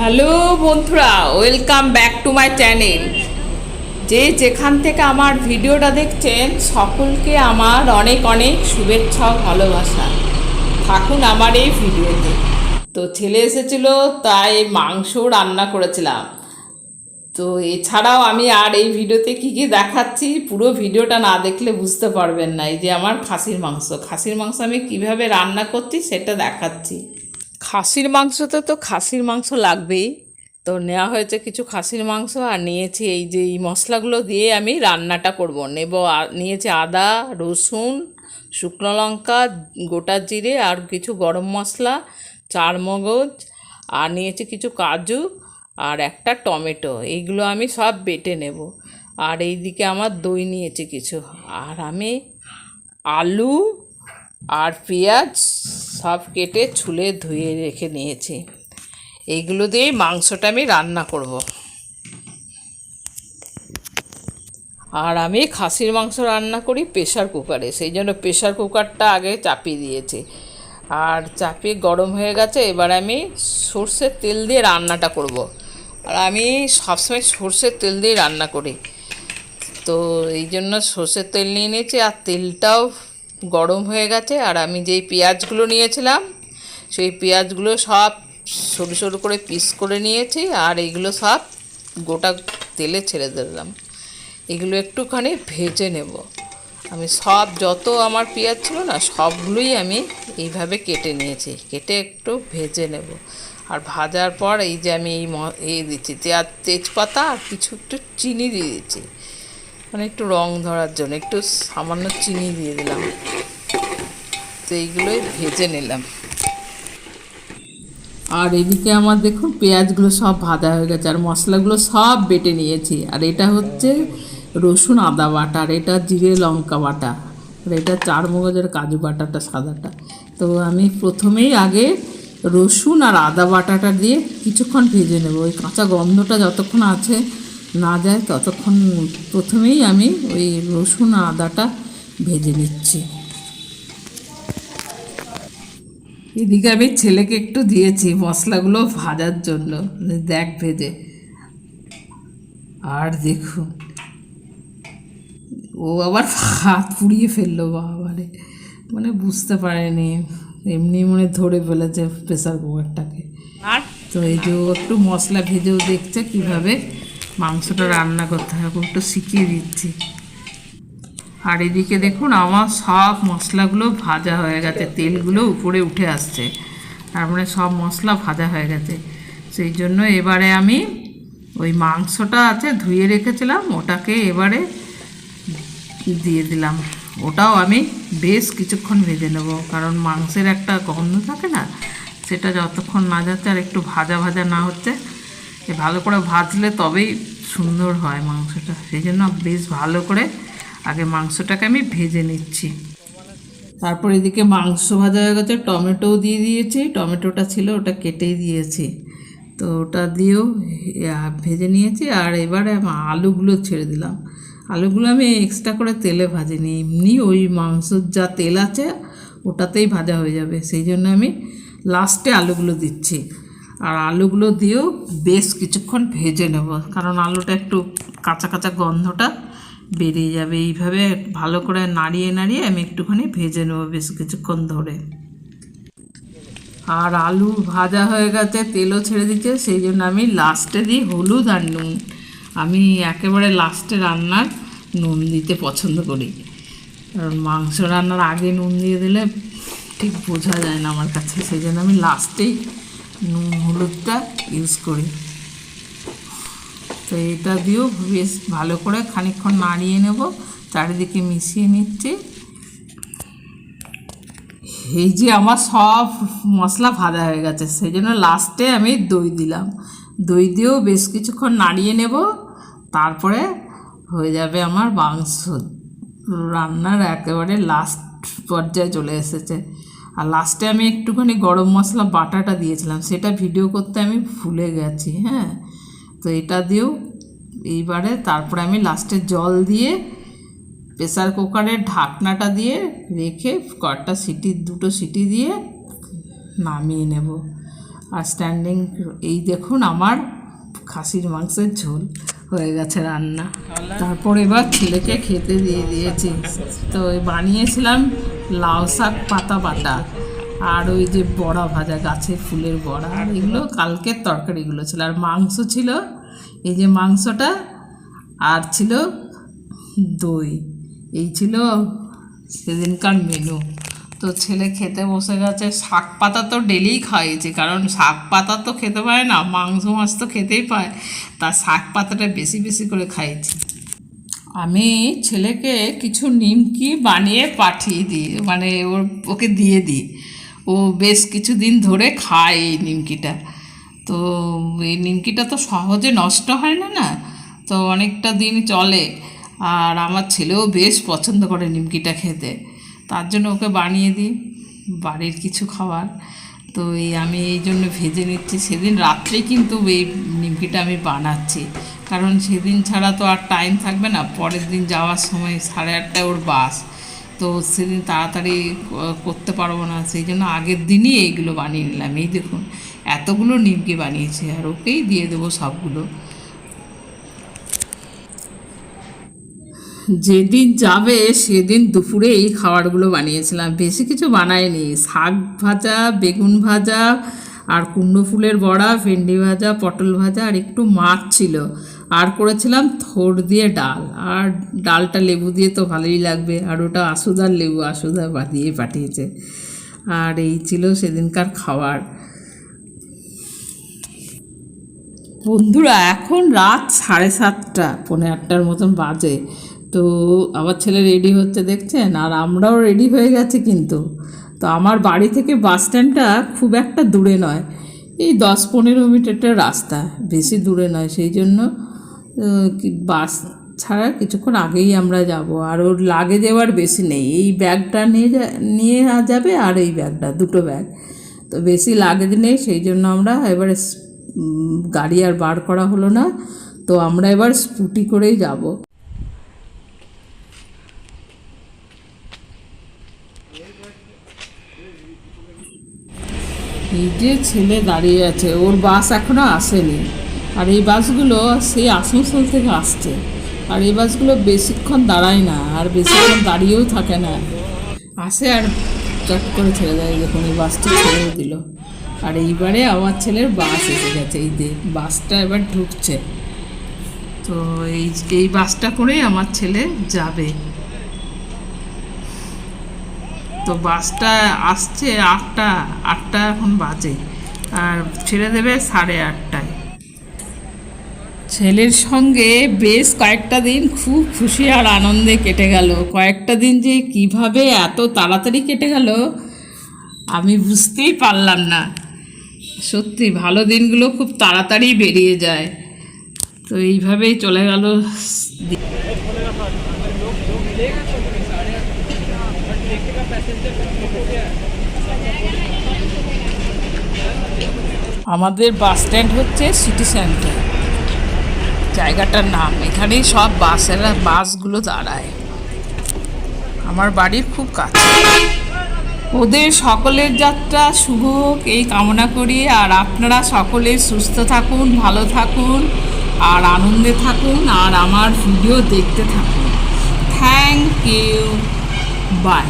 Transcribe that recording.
Hello বন্ধুরা, welcome back to my channel. যে যেখান থেকে আমার ভিডিওটা দেখছেন, সকলকে আমার অনেক অনেক শুভেচ্ছা ভালোবাসা। থাকুন আমার এই ভিডিওতে। তো ছেলে এসেছিল, তাই মাংস রান্না করেছিলাম। তো এছাড়াও আমি আর এই ভিডিওতে কী কী দেখাচ্ছি, পুরো ভিডিওটা না দেখলে বুঝতে পারবেন না। এই যে আমার খাসির মাংস খাসির মাংস আমি কীভাবে রান্না করছি, সেটা দেখাচ্ছি। খাসির মাংসতে তো খাসির মাংস লাগবেই। তো নেওয়া হয়েছে কিছু খাসির মাংস আর নিয়েছি এই যে এই মশলাগুলো দিয়ে আমি রান্নাটা করব। নেব নিয়েছি আদা, রসুন, শুকনো লঙ্কা, গোটা জিরে আর কিছু গরম মশলা চার মগজ আর নিয়েছি কিছু কাজু আর একটা টমেটো। এইগুলো আমি সব বেটে নেব। আর এইদিকে আমার দই নিয়েছি কিছু। আর আমি আলু আর পেঁয়াজ সব কেটে ছুলে ধুয়ে রেখে নিয়েছি। এইগুলো দিয়েই মাংসটা আমি রান্না করব। আর আমি খাসির মাংস রান্না করি প্রেশার কুকারে, সেই জন্য প্রেশার কুকারটা আগে চাপিয়ে দিয়েছি। আর চাপিয়ে গরম হয়ে গেছে, এবার আমি সর্ষের তেল দিয়ে রান্নাটা করব। আর আমি সবসময় সর্ষের তেল দিয়ে রান্না করি। তো এই জন্য সর্ষের তেল নিয়ে নিয়েছি, আর তেলটাও গরম হয়ে গেছে আর আমি যেই পেঁয়াজগুলো নিয়েছিলাম, সেই পেঁয়াজগুলো সব সরু সরু করে পিস করে নিয়েছি আর এইগুলো সব গোটা তেলে ছেড়ে দিলাম। এগুলো একটুখানি ভেজে নেব। আমি সব যত আমার পেঁয়াজ ছিল না, সবগুলোই আমি এইভাবে কেটে নিয়েছি, কেটে একটু ভেজে নেব। আর ভাজার পর এই যে আমি এই এই দিচ্ছি তেজপাতা আর কিছু একটু চিনি দিয়ে দিচ্ছি। মানে একটু রং ধরার জন্য, একটু সামান্য চিনি দিয়ে দিলাম। তো এইগুলোই ভেজে নিলাম। আর এদিকে আমার দেখুন, পেঁয়াজগুলো সব ভাজা হয়ে গেছে, আর মশলাগুলো সব বেটে নিয়েছি। আর এটা হচ্ছে রসুন আদা বাটা, আর এটা জিরে লঙ্কা বাটা, আর এটা চার মগজের কাজু বাটাটা সাদাটা। তো আমি প্রথমেই আগে রসুন আর আদা বাটাটা দিয়ে কিছুক্ষণ ভেজে নেব। ওই কাঁচা গন্ধটা যতক্ষণ আছে না যায় ততক্ষণ প্রথমেই আমি ওই রসুন আদাটা ভেজে নিচ্ছি। এদিকে আমি ছেলেকে একটু দিয়েছি মশলাগুলো ভাজার জন্য। দেখ ভেজে। আর দেখুন ও আবার হাত পুড়িয়ে ফেলল বাবারে। মানে বুঝতে পারেনি এমনি মনে ধরে ফেলেছে প্রেসার কুকারটাকে। আর? তো এই যে একটু মশলা ভেজেও দেখছে কীভাবে মাংসটা রান্না করতে হবে একটু শিখিয়ে দিচ্ছি। আর এদিকে দেখুন, আমার সব মশলাগুলো ভাজা হয়ে গেছে, তেলগুলো উপরে উঠে আসছে। তার মানে সব মশলা ভাজা হয়ে গেছে। সেই জন্য এবারে আমি ওই মাংসটা আছে, ধুয়ে রেখেছিলাম, ওটাকে এবারে দিয়ে দিলাম। ওটাও আমি বেশ কিছুক্ষণ ভেজে নেব, কারণ মাংসের একটা গন্ধ থাকে না, সেটা যতক্ষণ না যাচ্ছে আর একটু ভাজা ভাজা না হচ্ছে ভালো করে ভাজলে তবেই সুন্দর হয় মাংসটা। সেই জন্য বেশ ভালো করে আগে মাংসটাকে আমি ভেজে নিচ্ছি। তারপর এদিকে মাংস ভাজা হয়ে গেছে, টমেটোও দিয়ে দিয়েছি। টমেটোটা ছিল, ওটা কেটেই দিয়েছি। তো ওটা দিয়েও ভেজে নিয়েছি। আর এবারে আলুগুলো ছেড়ে দিলাম। আলুগুলো আমি এক্সট্রা করে তেলে ভাজিনি। এমনি ওই মাংসর যা তেল আছে, ওটাতেই ভাজা হয়ে যাবে। সেই জন্য আমি লাস্টে আলুগুলো দিচ্ছি। আর আলুগুলো দিয়েও বেশ কিছুক্ষণ ভেজে নেব। কারণ আলুটা একটু কাঁচা কাঁচা গন্ধটা বেরিয়ে যাবে। এইভাবে ভালো করে নাড়িয়ে নাড়িয়ে আমি একটুখানি ভেজে নেব বেশ কিছুক্ষণ ধরে। আর আলু ভাজা হয়ে গেছে, তেলও ছেড়ে দিচ্ছে সেই জন্য আমি লাস্টে দিই হলুদ আর নুন। আমি একেবারে লাস্টে রান্নার নুন দিতে পছন্দ করি। কারণ মাংস রান্নার আগে নুন দিয়ে দিলে ঠিক বোঝা যায় না আমার কাছে। সেই জন্য আমি লাস্টেই নুন, হলুদটা ইউজ করি। তো এটা দিয়েও বেশ ভালো করে খানিকক্ষণ নাড়িয়ে নেব, চারিদিকে মিশিয়ে নিচ্ছি। এই যে আমার সব মশলা ভাজা হয়ে গেছে, সেই জন্য লাস্টে আমি দই দিলাম। দই দিয়েও বেশ কিছুক্ষণ নাড়িয়ে নেব, তারপরে হয়ে যাবে আমার মাংস। রান্নার একেবারে লাস্ট পর্যায়ে চলে এসেছে। আর লাস্টে আমি একটুখানি গরম মশলা বাটাটা দিয়েছিলাম, সেটা ভিডিও করতে আমি ভুলে গেছি হ্যাঁ? তো এটা দিয়েও এইবারে তারপরে আমি লাস্টে জল দিয়ে প্রেসার কুকারের ঢাকনাটা দিয়ে রেখে কয়েকটা সিটি, দুটো সিটি দিয়ে নামিয়ে নেব। আর স্ট্যান্ডিং এই দেখুন আমার খাসির মাংসের ঝোল হয়ে গেছে রান্না। তারপর এবার ছেলেকে খেতে দিয়ে দিয়েছি। তো বানিয়েছিলাম লাউ শাক, পাতা বাটা, আর ওই যে বড়া ভাজা, গাছের ফুলের বড়া এগুলো কালকের তরকারিগুলো ছিল। আর মাংস ছিল, এই যে মাংসটা, আর ছিল দই। এই ছিল সেদিনকার মেনু তো ছেলে খেতে বসে গেছে। শাক পাতা তো ডেলিই খাইয়েছি, কারণ শাক পাতা তো খেতে পারে না, মাংস মাছ তো খেতেই পায়। তা শাক পাতাটা বেশি বেশি করে খাইয়েছি। আমি ছেলেকে কিছু নিমকি বানিয়ে পাঠিয়ে দিই মানে ওর, ওকে দিয়ে দিই। ও বেশ কিছুদিন ধরে খায় এই নিমকিটা। তো এই নিমকিটা তো সহজে নষ্ট হয় না না, তো অনেকটা দিন চলে। আর আমার ছেলেও বেশ পছন্দ করে নিমকিটা খেতে। তার জন্য ওকে বানিয়ে দিই, বাড়ির কিছু খাবার। তো এই আমি এই জন্য ভেজে নিচ্ছি। সেদিন রাত্রেই কিন্তু এই নিমকিটা আমি বানাচ্ছি। কারণ সেদিন ছাড়া তো আর টাইম থাকবে না। পরের দিন যাওয়ার সময় সাড়ে আটটায় ওর বাস। তো সেদিন তাড়াতাড়ি করতে পারব না। সেই জন্য আগের দিনই এইগুলো বানিয়ে নিলাম। এই দেখুন, এতগুলো নিমকি বানিয়েছি আর ওকেই দিয়ে দেবো সবগুলো। যেদিন যাবে সেদিন দুপুরে এই খাবারগুলো বানিয়েছিলাম। বেশি কিছু বানাইনি। শাক ভাজা, বেগুন ভাজা আর কুমড়ো ফুলের বড়া, ভেন্ডি ভাজা, পটল ভাজা আর একটু মাছ ছিল। আর করেছিলাম থোড় দিয়ে ডাল। আর ডালটা লেবু দিয়ে তো ভালোই লাগবে। আর ওটা আসুদার লেবু আসুদা দিয়ে পাঠিয়েছে। আর এই ছিল সেদিনকার খাবার। বন্ধুরা, এখন রাত সাড়ে সাতটা, পৌনে আটটার মতন বাজে। তো আমার ছেলে রেডি হচ্ছে, দেখছেন? আর আমরাও রেডি হয়ে গেছি কিন্তু। তো আমার বাড়ি থেকে বাস স্ট্যান্ডটা খুব একটা দূরে নয়। এই দশ পনেরো মিটারটা রাস্তা, বেশি দূরে নয়। সেই জন্য বাস ছাড়া কিছুক্ষণ আগেই আমরা যাব। আর ওর লাগে যাওয়ার বেশি নেই। এই ব্যাগটা নিয়ে যা, নিয়ে যাবে আর এই ব্যাগটা, দুটো ব্যাগ। তো বেশি লাগেজ নেই। সেই জন্য আমরা এবারে গাড়ি আর বার করা হলো না। তো আমরা এবার স্কুটি করেই যাব। এই যে ছেলে দাঁড়িয়ে আছে, ওর বাস এখনও আসেনি। আর এই বাসগুলো সেই আসানসোল থেকে আসছে। আর এই বাসগুলো বেশিক্ষণ দাঁড়ায় না, আর বেশিক্ষণ দাঁড়িয়েও থাকে না। আসে আর চট করে ছেড়ে দেয়, দেখুন এই বাসটা ছেড়েও দিল। আর এইবারে আমার ছেলের বাস এসে গেছে, এই যে বাসটা এবার ঢুকছে। তো এই এই বাসটা করেই আমার ছেলে যাবে। তো বাসটা আসছে আটটা আটটা এখন বাজে। আর ছেড়ে দেবে সাড়ে আটটায়। ছেলের সঙ্গে বেশ কয়েকটা দিন খুব খুশি আর আনন্দে কেটে গেল। কয়েকটা দিন যে কীভাবে এত তাড়াতাড়ি কেটে গেল, আমি বুঝতেই পারলাম না। সত্যি, ভালো দিনগুলো খুব তাড়াতাড়ি বেরিয়ে যায়। তো এইভাবেই চলে গেল আমাদের বাস স্ট্যান্ড হচ্ছে সিটি সেন্টার জায়গাটার নাম, এখানেই সব বাসেরা, বাসগুলো দাঁড়ায়। আমার বাড়ির খুব কাছে। ওদের সকলের যাত্রা শুভ হোক, এই কামনা করি। আর আপনারা সকলে সুস্থ থাকুন, ভালো থাকুন, আর আনন্দে থাকুন, আর আমার ভিডিও দেখতে থাকুন। Thank you by